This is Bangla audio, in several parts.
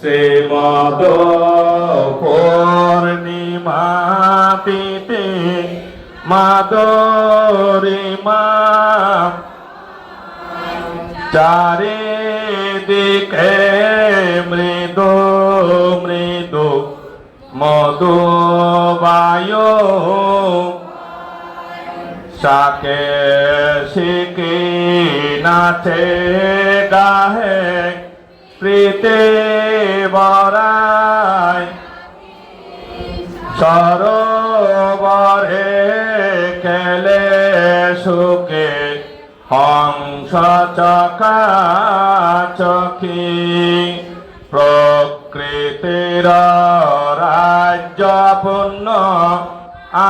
শ্রীমদ পূর্ণিমাতিতে মাদরিমা চারিদিকে মৃদু মৃদু মধু বায়ু সাকে শিকি নাচে গাহে প্রীতি বরায় কেলে সুখে হংস চকা। প্রকৃতির রাজ্য পূর্ণ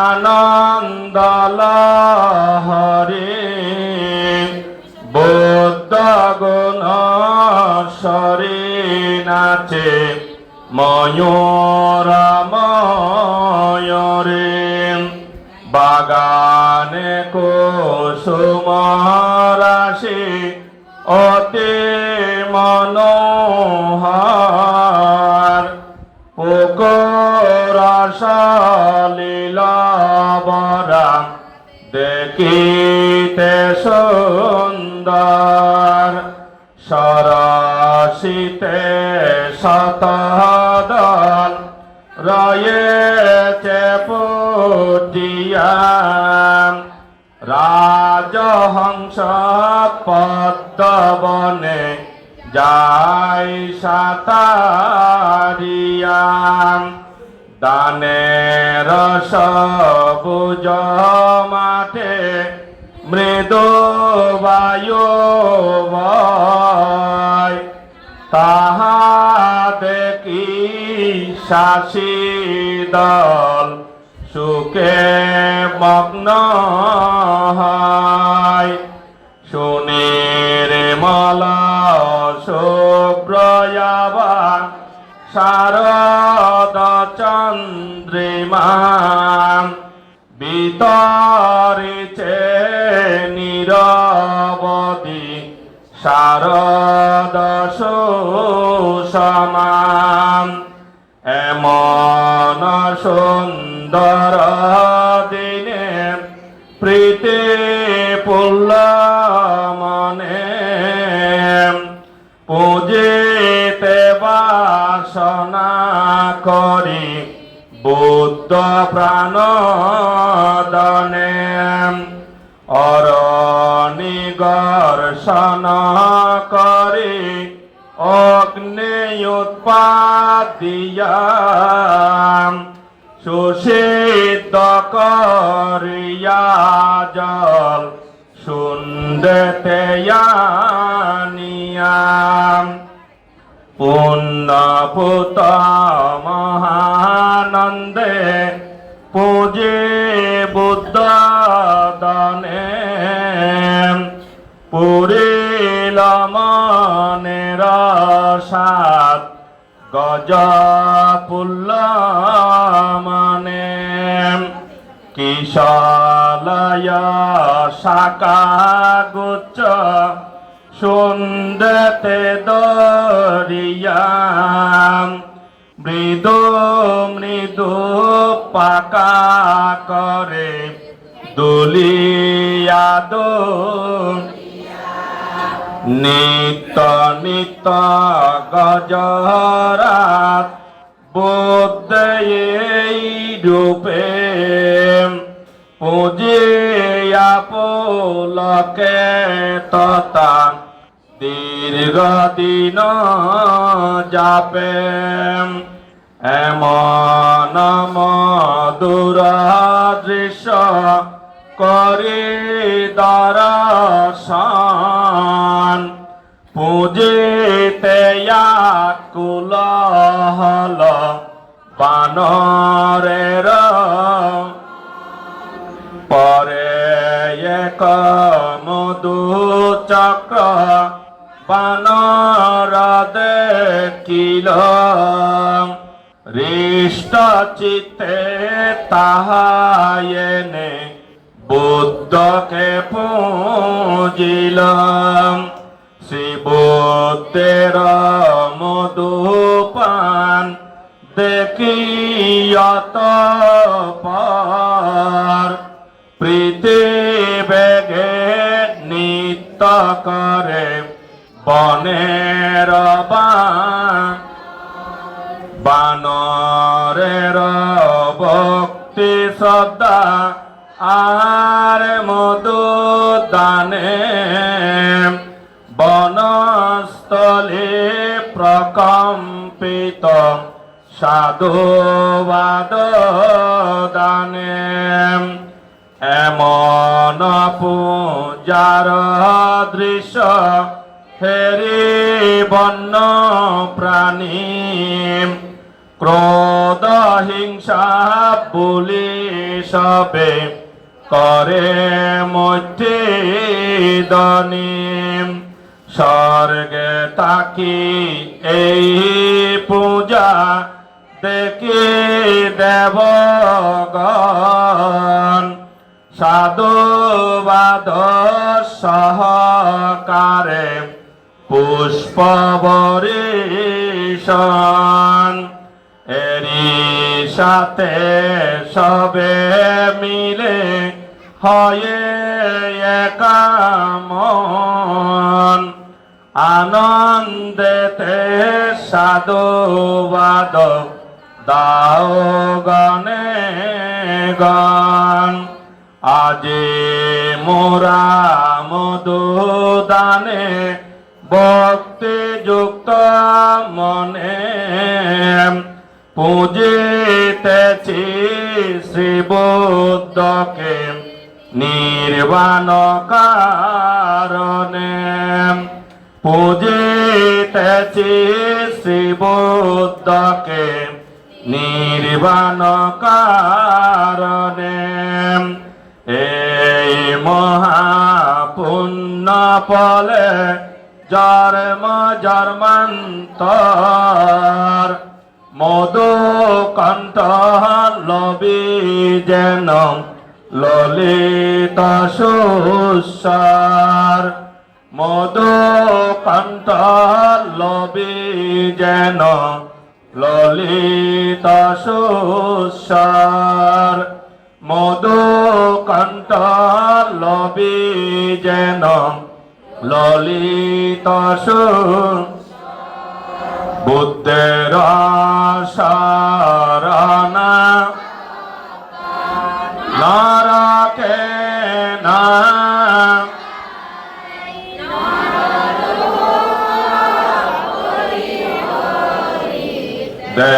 আনন্দ লহরি সরি নাচে ময়ূর ময়ূরে বাগানে কুসুম রাশি অতি মনোহর। পুকুর লীলাবরা দেখিতে সুন্দর। সরসিতে শতদল রয়েছে পুটিয়া রাজহংস পদ্মবনে যাই সাতারিয়া। দানের সবুজ মাঠে মৃদু বয় তাহা দেখি শাসি দল? সুখে মগ্ন হয়। সুনীর মালা শুভ্রয়াবা শারদ চন্দ্রিমা বিতরিছে নিরবধি শারদ সুষমাম এমন সুন্দর দিনে প্রীতি পুল্ল মনে। পুজিতে বাসনা করি বুদ্ধ প্রাণ দনে। অরণিগর্ষণ করি অগ্নি উৎপাদিয়া সুষিদ্ধ করিয়া জল সুন্দতে নিয়াম পুণ্যপুত মহানন্দে পূজে বুদ্ধ দনে পুরিল গজ পুল্ল মনে শাকা গুচ্ছ সুন্দতে দরিয়াম মৃদু মৃদু পাকা করে দুলিয়া দুলিয়াদ নিত নিত গজরাত বুদ্ধ রূপে পুজিয়া পুলকে ততা দীর্ঘ দিন যাপে। এমন মধুর দৃশ্য করি দর্শন পুজিতে কুল হল বানরের। পরে এক মধু চক্র বানর দেখিল। হৃষ্ট চিত্তে তাহায়নে বুদ্ধকে পুজিল। বুদ্ধের মধুপান দেখিয়ত পর প্রীতি বেগে নিত্য করে বনের বান। বানরের ভক্তি শ্রদ্ধা আর মধু দানে বনস্থলে প্রকম্পিত সাধুবাদ দানে এমন পূজার দৃশ্য হেরি বন্য প্রাণী ক্রোধ হিংসা বুলি সবে করে মধ্যে দনী স্বর্গে তাকি এই পূজা দেখি দেবগণ। সাধুবাদ সহকারে পুষ্প বরিশন এরি সাথে সবে মিলে হয়ে একামন আনন্দেতে সাধুবাদ দাও গনে গান। আজি মোরা মধুদানে ভক্তি যুক্ত মনে। পুজিতেছি শ্রী বুদ্ধকে নির্বাণ কারণে। পুজিতেছি শ্রী বুদ্ধকে নির্বাণ কারণে। এই মহাপুণ্য ফলে জন্ম জন্মান্তর। মধু কণ্ঠ লবি যেন ললিত সুস্বার। মধু কণ্ঠ লবি যেন ললিত সুস্বার। মধু কণ্ঠ লবি যেন ললিত বুদ্ধের শরণা নরকে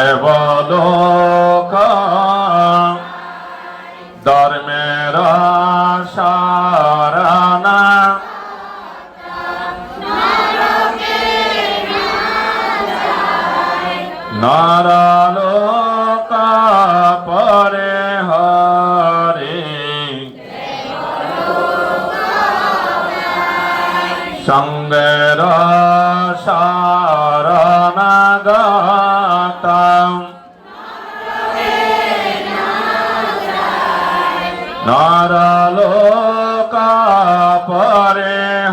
দেবলোক ধর্মের শরণা নরলোক পরে হরে সঙ্গের শরণাগত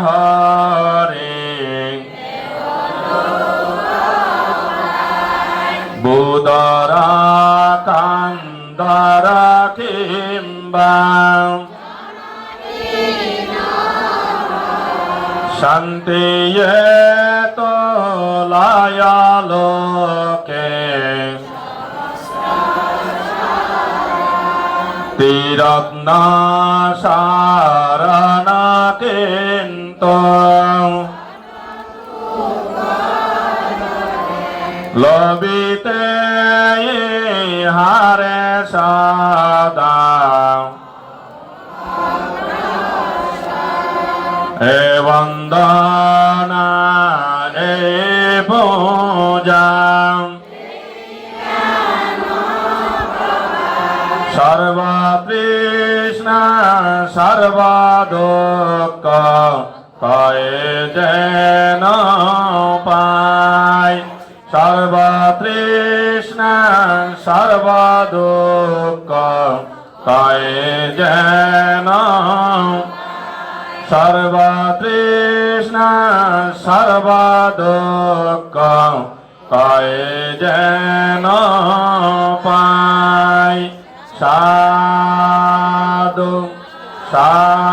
হরে। বুদরা কান্দরা কিম্বা। শান্তি তো লায়ালোকে তীরত্ন সারণা হারে সদা। এ বন্দনা এ পূজা। সর্বতৃষ্ণ সর্বদুঃখ কয়ে যেন পায়। সর্বতৃষ্ণ সর্বদুঃখ কয়ে যেন? সর্বতৃষ্ণ সর্বদুঃখ কয়ে যেন? পাই সাধু সাধু